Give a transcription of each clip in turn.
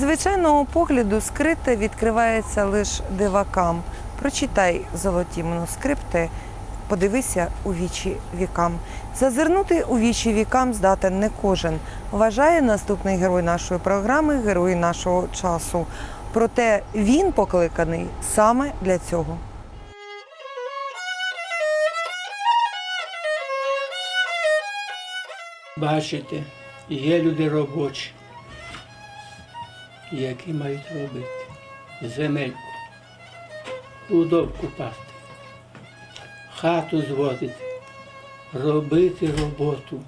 Звичайного погляду скрите відкривається лише дивакам. Прочитай золоті манускрипти, подивися у вічі вікам. Зазирнути у вічі вікам здатен не кожен. Вважає наступний герой нашої програми, герой нашого часу. Проте він покликаний саме для цього. Бачите, є люди робочі, які мають робити? Земельку, удовку пасти, хату зводити, робити роботу,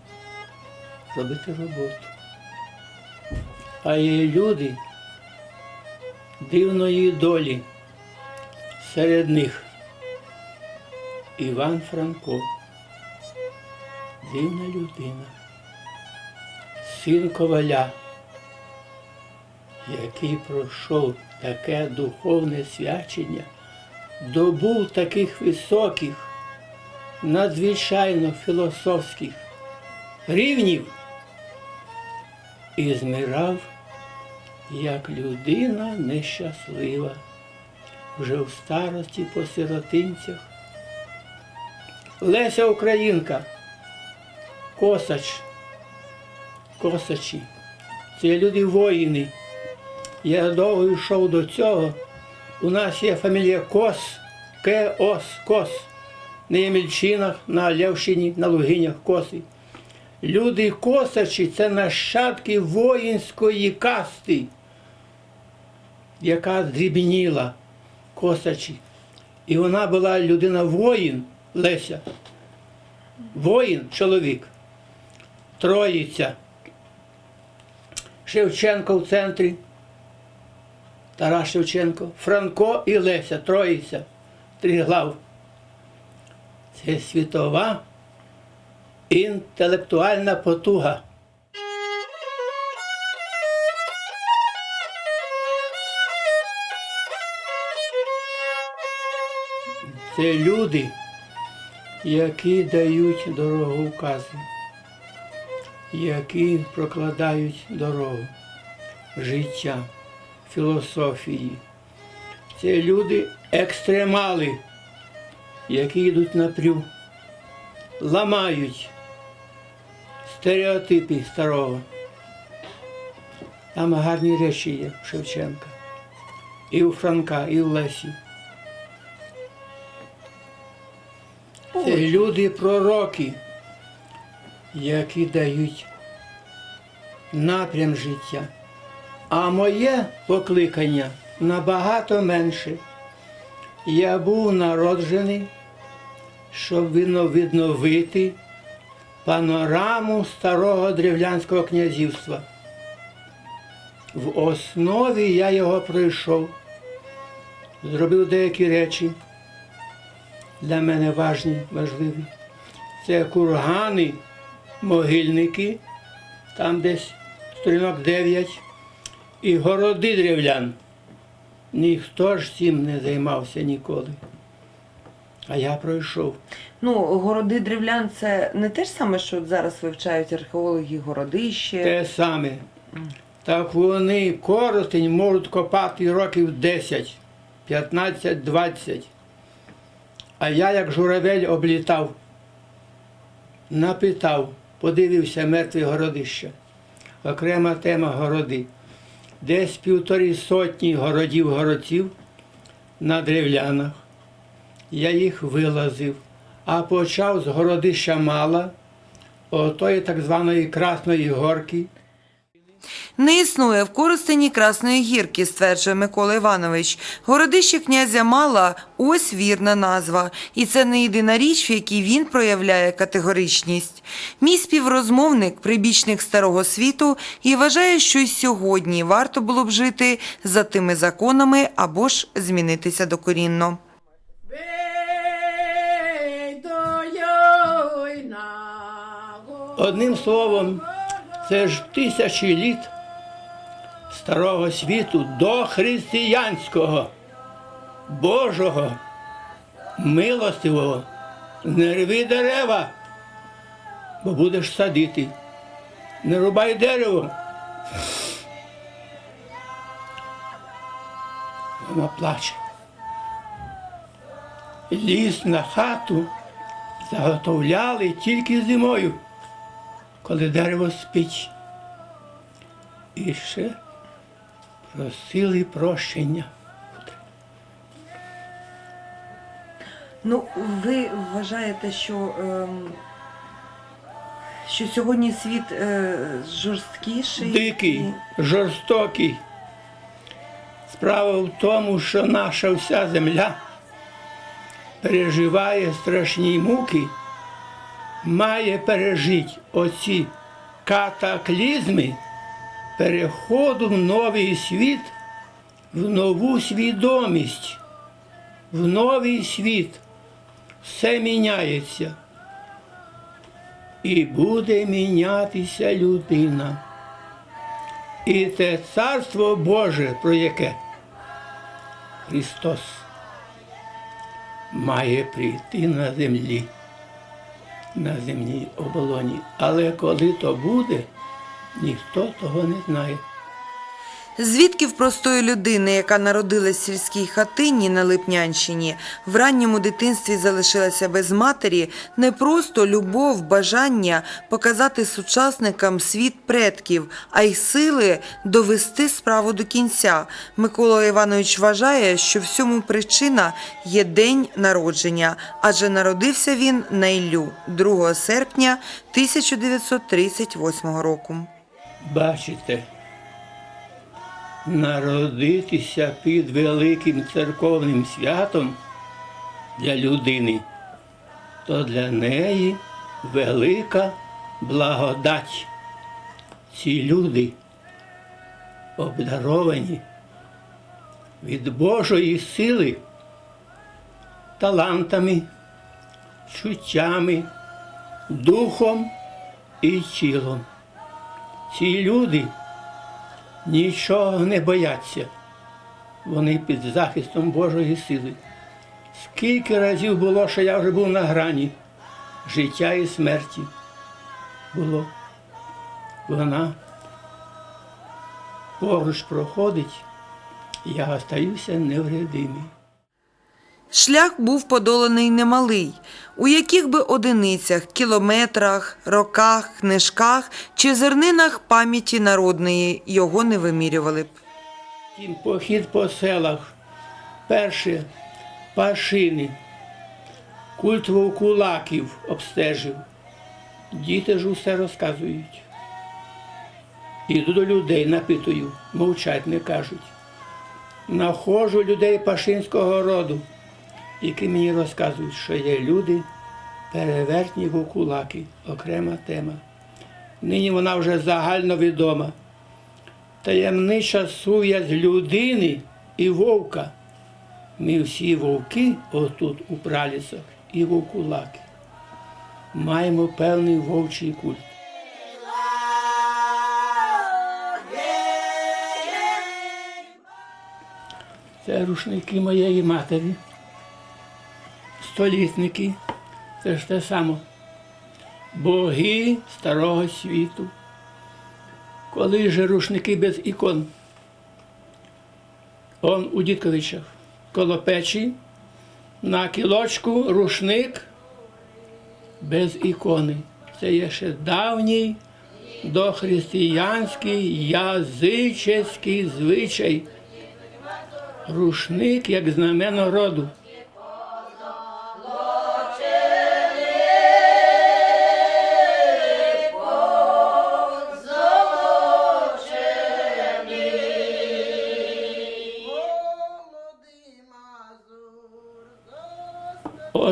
робити роботу. А є люди дивної долі, серед них. Іван Франко, дивна людина. Син коваля, який пройшов таке духовне свячення, добув таких високих, надзвичайно філософських рівнів і змирав, як людина нещаслива, вже в старості по сиротинцях. Леся Українка, Косач, косачі. Це люди воїни. Я довго йшов до цього. У нас є фамілія Кос, К-Ос, Кос. На Ємельчинах, на Левщині, на Лугинях Коси. Люди косачі це нащадки воїнської касти, яка дрібніла косачі. І вона була людина воїн, Леся. Воїн, чоловік. Троїця. Шевченко в центрі, Тарас Шевченко, Франко і Леся, Троїця, Тріглав. Це світова інтелектуальна потуга. Це люди, які дають дорогу дороговкази які прокладають дорогу життя, філософії. Це люди екстремали, які йдуть напрю, ламають стереотипи старого. Там гарні речі є у Шевченка. І у Франка, і у Лесі. Це люди пророки, які дають напрям життя. А моє покликання набагато менше. Я був народжений, щоб відновити панораму старого древлянського князівства. В основі я його пройшов, зробив деякі речі для мене важні, важливі. Це кургани, могильники, там десь сторінок 9, і городи древлян. Ніхто ж цим не займався ніколи. А я пройшов. Ну, городи древлян це не те ж саме, що зараз вивчають археологи городище. Те саме. Так вони коротень можуть копати років 10, 15, 20. А я, як журавель, облітав, напитав, подивився мертві городища. Окрема тема городи. Десь півтори сотні городів городців на древлянах. Я їх вилазив, а почав з городища мала, отої так званої Красної Горки. Не існує в Коростені Красної гірки, стверджує Микола Іванович. Городище князя Мала ось вірна назва. І це не єдина річ, в якій він проявляє категоричність. Мій співрозмовник, прибічник старого світу, і вважає, що й сьогодні варто було б жити за тими законами або ж змінитися докорінно. Одним словом, це ж тисячі літ старого світу до християнського, Божого, милостивого. Не рви дерева, бо будеш садити. Не рубай дерево, Вона плаче. Ліс на хату заготовляли тільки зимою, коли дерево спить. І ще просили прощення. Ну, ви вважаєте, що, ем, що сьогодні світ е, жорсткіший? Дикий, жорстокий. Справа в тому, що наша вся земля переживає страшні муки, має пережити оці катаклізми переходу в новий світ, в нову свідомість, в новий світ. Все міняється. І буде мінятися людина. І те царство Боже, про яке Христос має прийти на землі, на земній оболоні. Але коли то буде, ніхто того не знає. Звідки в простої людини, яка народилась в сільській хатині на Липнянщині, в ранньому дитинстві залишилася без матері, не просто любов, бажання показати сучасникам світ предків, а й сили довести справу до кінця. Микола Іванович вважає, що всьому причина є день народження, адже народився він на Іллю 2 серпня 1938 року. Бачите, народитися під великим церковним святом для людини, то для неї велика благодать. Ці люди обдаровані від Божої сили талантами, чуттями, духом і тілом. Ці люди нічого не бояться. Вони під захистом Божої сили. Скільки разів було, що я вже був на грані життя і смерті. Було. Вона поруч проходить, я остаюся невредимий. Шлях був подоланий немалий. У яких би одиницях, кілометрах, роках, книжках чи зернинах пам'яті народної його не вимірювали б. Похід по селах. Перше пашини, культ вовкулаків обстежив. Діти ж усе розказують. Іду до людей, напитую, мовчать не кажуть. Находжу людей пашинського роду, які мені розказують, що є люди, перевертні вовкулаки, окрема тема. Нині вона вже загальновідома таємнича сув'язь людини і вовка. Ми всі вовки отут у пралісах і вовкулаки. Маємо певний вовчий культ. Це рушники моєї матері, столітники, це ж те саме. Боги старого світу. Коли же рушники без ікон? Он у Дідковичах коло печі, на кілочку рушник без ікони. Це є ще давній дохристиянський язичницький звичай. Рушник як знамено роду.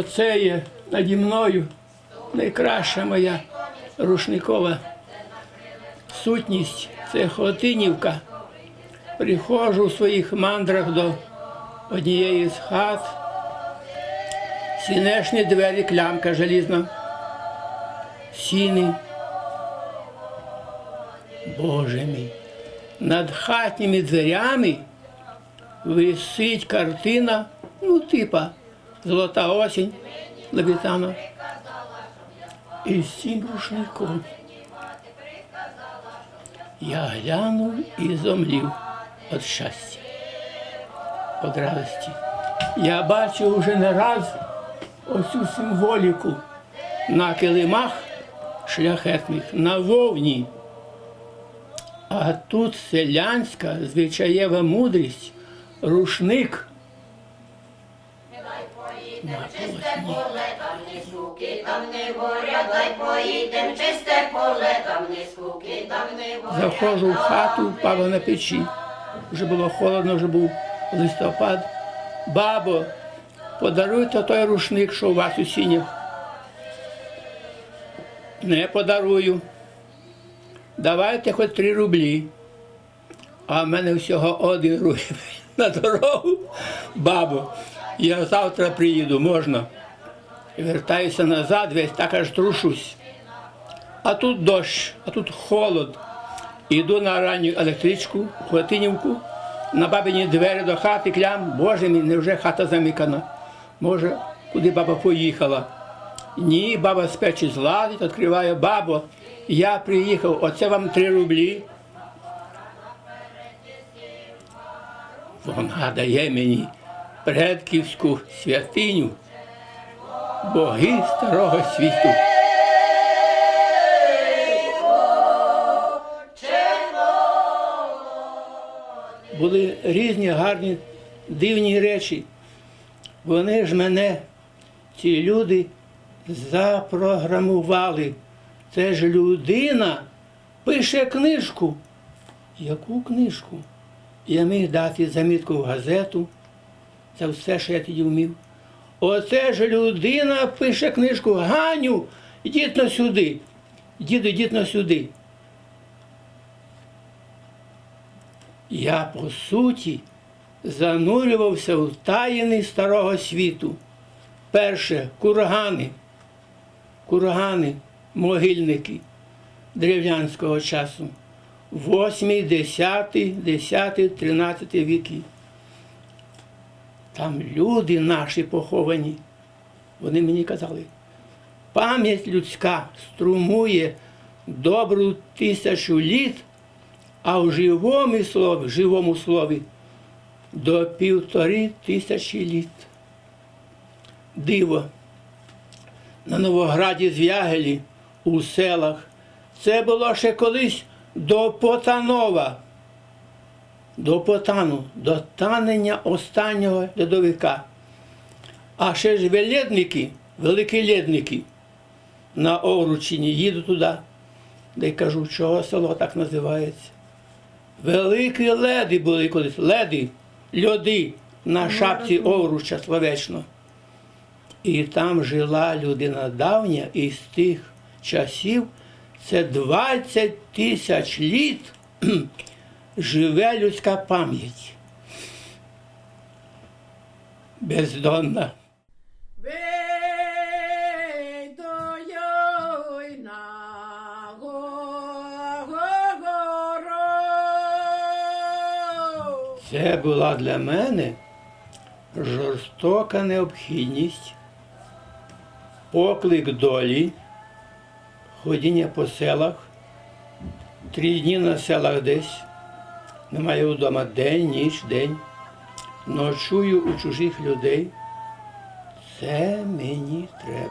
Оце є наді мною найкраща моя рушникова сутність. Це Хотинівка. Приходжу у своїх мандрах до однієї з хат. Сінешні двері, клямка желізна. Сіни. Боже мій. Над хатніми дверями висить картина, ну, типа Золота осінь Левітана. І цим рушником. Я глянув і зомлів від щастя. одрасті. Я бачив вже не раз оцю символіку на килимах шляхетних, на вовні. А тут селянська звичаєва мудрість, рушник. На полотні. Скуки там не горя, дай поїдем, чисте поле, там не скуки, там не горя. Заходжу в хату, впала на печі. Вже було холодно, вже був листопад. Бабо, подаруйте той рушник, що у вас у сінях. Не подарую. Давайте хоч три рублі. А в мене всього один рубль на дорогу. Бабо, я завтра приїду, можна. Вертаюся назад, весь так аж трушусь. А тут дощ, а тут холод. Іду на ранню електричку, Хватинівку, на бабині двері до хати клям. Боже мій, невже хата замикана? Може, куди баба поїхала? Ні, баба з печі зладить, відкриває бабо. Я приїхав, оце вам три рублі. Вона дає мені предківську святиню, боги старого світу. були різні гарні, дивні речі. Вони ж мене, ці люди, запрограмували. Це ж людина пише книжку. Яку книжку? Я міг дати замітку в газету. Це все, що я тоді вмів. Оце ж людина пише книжку. Ганю, йдіть на сюди. Діду, йдіть на сюди. Я, по суті, занурювався в таїни старого світу. Перше кургани, кургани, могильники древлянського часу. 8, 10, 10, 13 віки. Там люди наші поховані. Вони мені казали, пам'ять людська струмує добру тисячу літ а в живому слові, живому слові до півтори тисячі літ. Диво. На Новограді Звягелі у селах. Це було ще колись до Потанова, до Потану, до танення останнього льодовика. А ще ж веледники, великі ледники на Овручині їду туди, де й кажу, чого село так називається. Великі леди були колись, леди, льоди на шапці Овруча словечно. І там жила людина давня, і з тих часів це 20 тисяч літ живе людська пам'ять. Бездонна. Це була для мене жорстока необхідність, поклик долі, ходіння по селах, три дні на селах десь, немає вдома день, ніч, день, ночую у чужих людей. Це мені треба.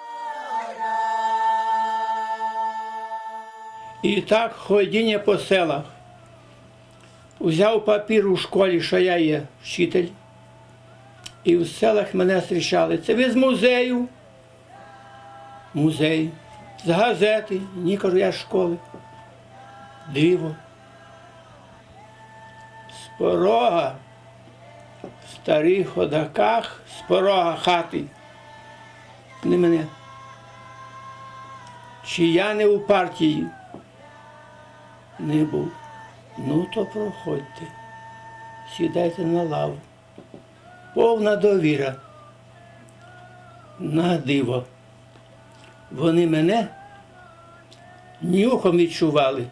І так ходіння по селах. Взяв папір у школі, що я є вчитель, і в селах мене зустрічали. Це ви з музею. Музей. З газети. Ні, кажу, я з школи. Диво. Порога, в старих ходаках, з порога хати. Не мене. Чи я не у партії? Не був. Ну, то проходьте, сідайте на лаву. Повна довіра. На диво. Вони мене нюхом відчували.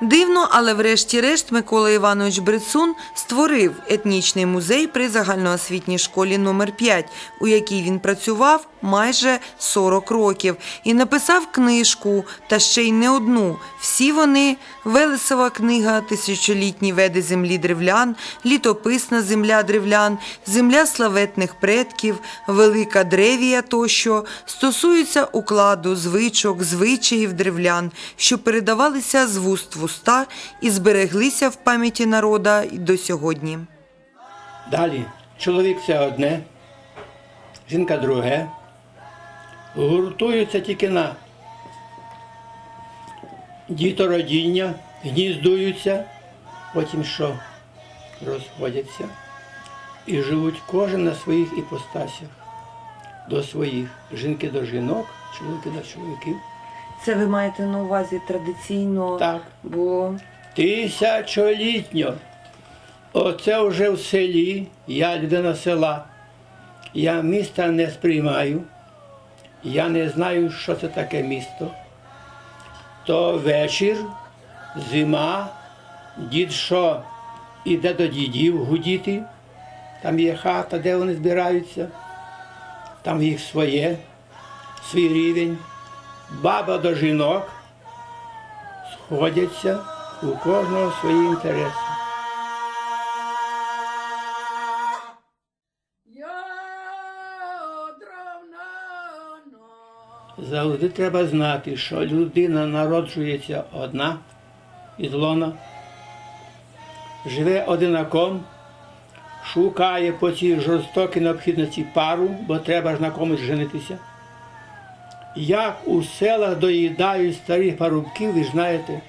Дивно, але врешті-решт Микола Іванович Брицун створив етнічний музей при загальноосвітній школі номер 5 у якій він працював майже 40 років, і написав книжку, та ще й не одну. Всі вони Велесова книга, тисячолітні веди землі древлян, літописна земля древлян, земля славетних предків, велика древія тощо стосуються укладу, звичок, звичаїв древлян, що передавалися з вуст в уста і збереглися в пам'яті народа до сьогодні. Далі, чоловік це одне, жінка друге. Гуртуються тільки на дітородіння, гніздуються, потім що розходяться і живуть кожен на своїх іпостасях до своїх. Жінки до жінок, чоловіки до чоловіків. Це ви маєте на увазі традиційно Так. було Тисячолітньо. Оце вже в селі, я людина села. Я міста не сприймаю. Я не знаю, що це таке місто. То вечір, зима, дід що іде до дідів гудіти. Там є хата, де вони збираються. Там їх своє, свій рівень. Баба до жінок сходяться у кожного свої інтереси. Завжди треба знати, що людина народжується одна із лона, живе одинаком, шукає по цій жорстокій необхідності пару, бо треба ж на комусь женитися. Як у селах доїдають старих парубків, ви знаєте,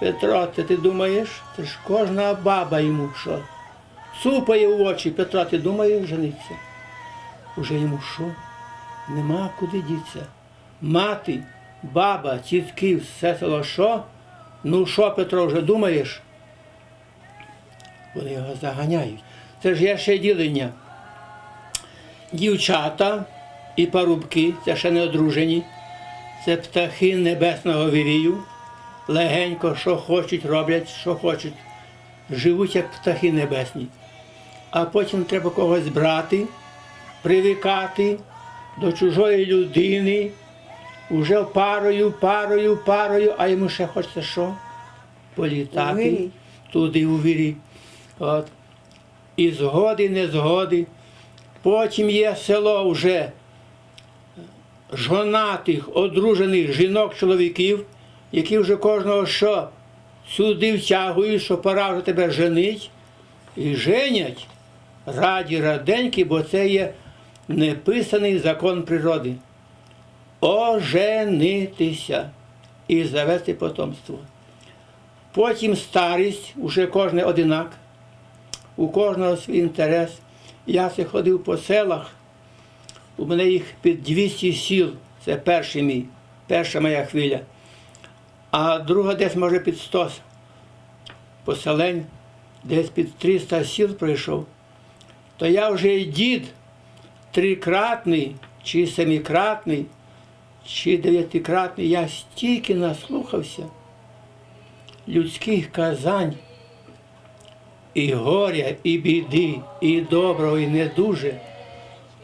Петро, це ти думаєш, це ж кожна баба йому що? Цупає в очі, Петро, ти думаєш жениться? Уже йому що? Нема куди діться. Мати, баба, тітки, все село що? Ну що, Петро, вже думаєш? Вони його заганяють. Це ж є ще ділення. Дівчата і парубки, це ще не одружені, це птахи небесного вірію. Легенько, що хочуть, роблять, що хочуть. Живуть як птахи небесні. А потім треба когось брати, привикати до чужої людини, уже парою, парою, парою, а йому ще хочеться що? Політати вирій. туди у вірі. От. І згоди, не згоди. Потім є село вже жонатих, одружених жінок, чоловіків, які вже кожного що сюди втягують, що пора вже тебе женить, і женять раді раденьки, бо це є неписаний закон природи. Оженитися і завести потомство. Потім старість, уже кожен одинак, у кожного свій інтерес. Я це ходив по селах, у мене їх під 200 сіл, це перший мій, перша моя хвиля. А друга десь може під 100 поселень, десь під 300 сіл пройшов. То я вже і дід трикратний, чи семикратний, чи дев'ятикратний, я стільки наслухався людських казань, і горя, і біди, і доброго, і недуже,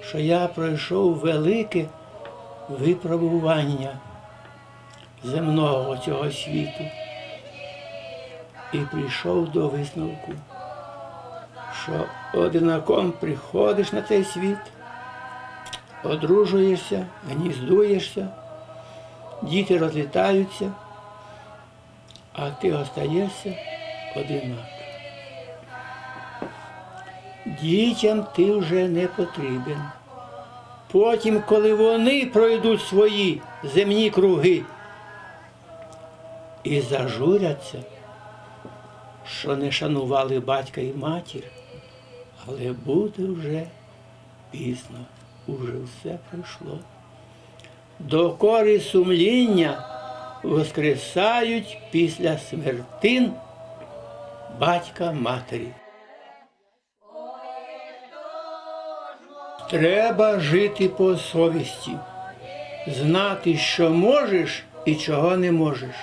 що я пройшов велике випробування земного цього світу і прийшов до висновку, що одинаком приходиш на цей світ, одружуєшся, гніздуєшся, діти розлітаються, а ти остаєшся одинак. Дітям ти вже не потрібен. Потім, коли вони пройдуть свої земні круги і зажуряться, що не шанували батька і матір, але буде вже пізно, уже все пройшло. До кори сумління воскресають після смертин батька матері. Треба жити по совісті, знати, що можеш і чого не можеш.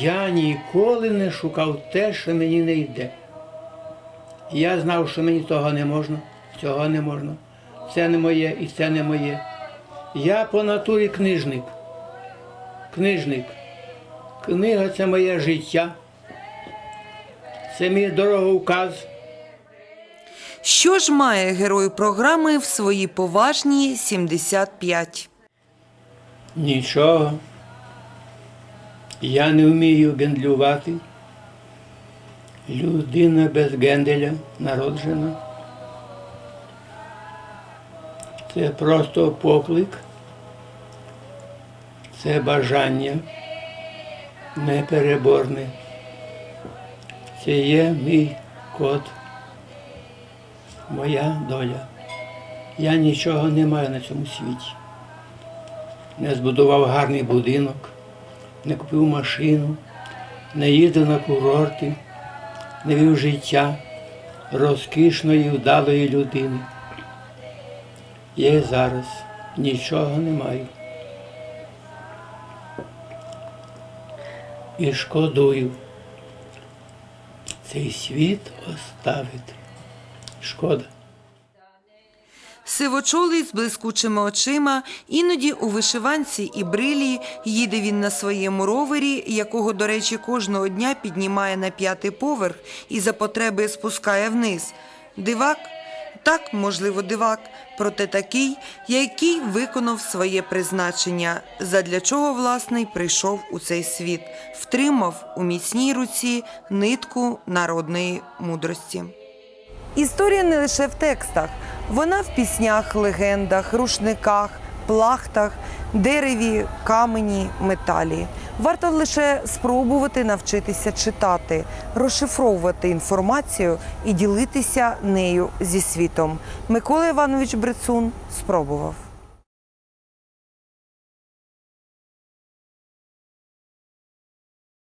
Я ніколи не шукав те, що мені не йде. Я знав, що мені того не можна, цього не можна, це не моє і це не моє. Я по натурі книжник. Книжник. Книга це моє життя. Це мій дороговказ. Що ж має герой програми в свої поважні 75? Нічого. Я не вмію гендлювати. Людина без генделя народжена. Це просто поклик. Це бажання непереборне. Це є мій код, моя доля. Я нічого не маю на цьому світі не збудував гарний будинок, не купив машину, не їздив на курорти, не вів життя розкішної, вдалої людини. Я зараз нічого не маю. І шкодую цей світ оставити. Шкода. Сивочолий з блискучими очима, іноді у вишиванці і брилі їде він на своєму ровері, якого, до речі, кожного дня піднімає на п'ятий поверх і за потреби спускає вниз. Дивак? Так, можливо, дивак, проте такий, який виконав своє призначення, задля чого, власне, й прийшов у цей світ, втримав у міцній руці нитку народної мудрості. Історія не лише в текстах, вона в піснях, легендах, рушниках, плахтах, дереві, камені, металі. Варто лише спробувати навчитися читати, розшифровувати інформацію і ділитися нею зі світом. Микола Іванович Брецун спробував.